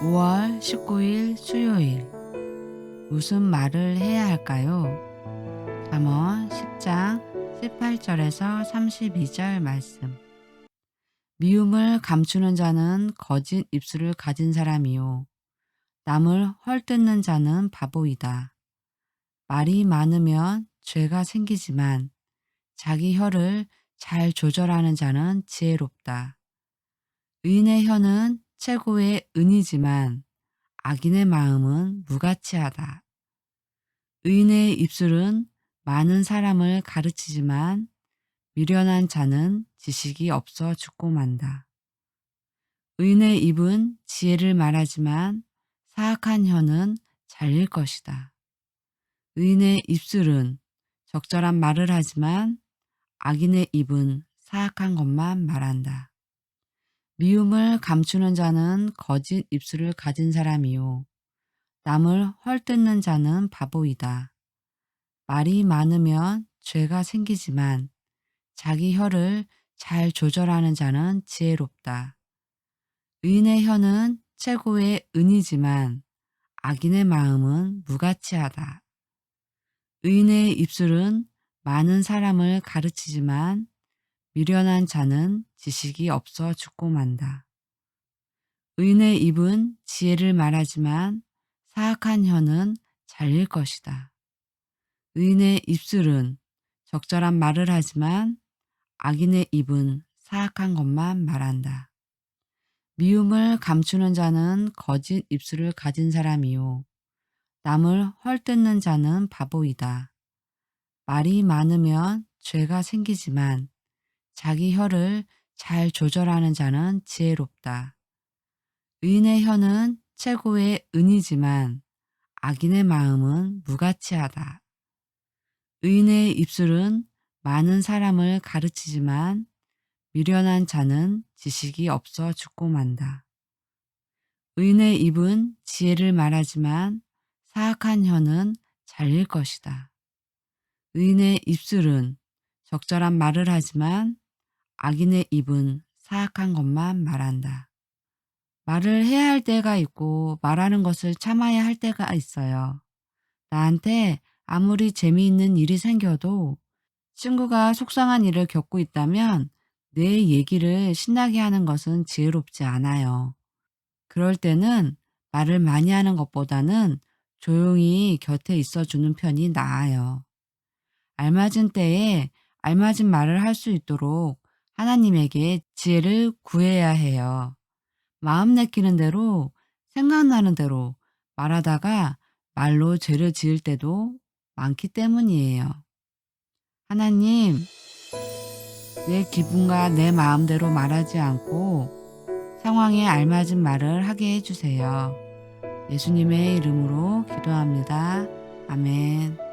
5월 19일 수요일 무슨 말을 해야 할까요? 잠언 10장 18절에서 32절 말씀 미움을 감추는 자는 거짓 입술을 가진 사람이요 남을 헐뜯는 자는 바보이다. 말이 많으면 죄가 생기지만 자기 혀를 잘 조절하는 자는 지혜롭다. 의인의 혀는 최고의 은이지만 악인의 마음은 무가치하다. 의인의 입술은 많은 사람을 가르치지만 미련한 자는 지식이 없어 죽고 만다. 의인의 입은 지혜를 말하지만 사악한 혀는 잘릴 것이다. 의인의 입술은 적절한 말을 하지만 악인의 입은 사악한 것만 말한다. 미움을 감추는 자는 거짓 입술을 가진 사람이요. 남을 헐뜯는 자는 바보이다. 말이 많으면 죄가 생기지만 자기 혀를 잘 조절하는 자는 지혜롭다. 의인의 혀는 최고의 은이지만 악인의 마음은 무가치하다. 의인의 입술은 많은 사람을 가르치지만 미련한 자는 지식이 없어 죽고 만다. 의인의 입은 지혜를 말하지만 사악한 혀는 잘릴 것이다. 의인의 입술은 적절한 말을 하지만 악인의 입은 사악한 것만 말한다. 미움을 감추는 자는 거짓 입술을 가진 사람이요. 남을 헐뜯는 자는 바보이다. 말이 많으면 죄가 생기지만 자기 혀를 잘 조절하는 자는 지혜롭다. 의인의 혀는 최고의 은이지만 악인의 마음은 무가치하다. 의인의 입술은 많은 사람을 가르치지만 미련한 자는 지식이 없어 죽고 만다. 의인의 입은 지혜를 말하지만 사악한 혀는 잘릴 것이다. 의인의 입술은 적절한 말을 하지만 악인의 입은 사악한 것만 말한다. 말을 해야 할 때가 있고 말하는 것을 참아야 할 때가 있어요. 나한테 아무리 재미있는 일이 생겨도 친구가 속상한 일을 겪고 있다면 내 얘기를 신나게 하는 것은 지혜롭지 않아요. 그럴 때는 말을 많이 하는 것보다는 조용히 곁에 있어주는 편이 나아요. 알맞은 때에 알맞은 말을 할 수 있도록 하나님에게 지혜를 구해야 해요. 마음 내키는 대로 생각나는 대로 말하다가 말로 죄를 지을 때도 많기 때문이에요. 하나님, 내 기분과 내 마음대로 말하지 않고 상황에 알맞은 말을 하게 해주세요. 예수님의 이름으로 기도합니다. 아멘.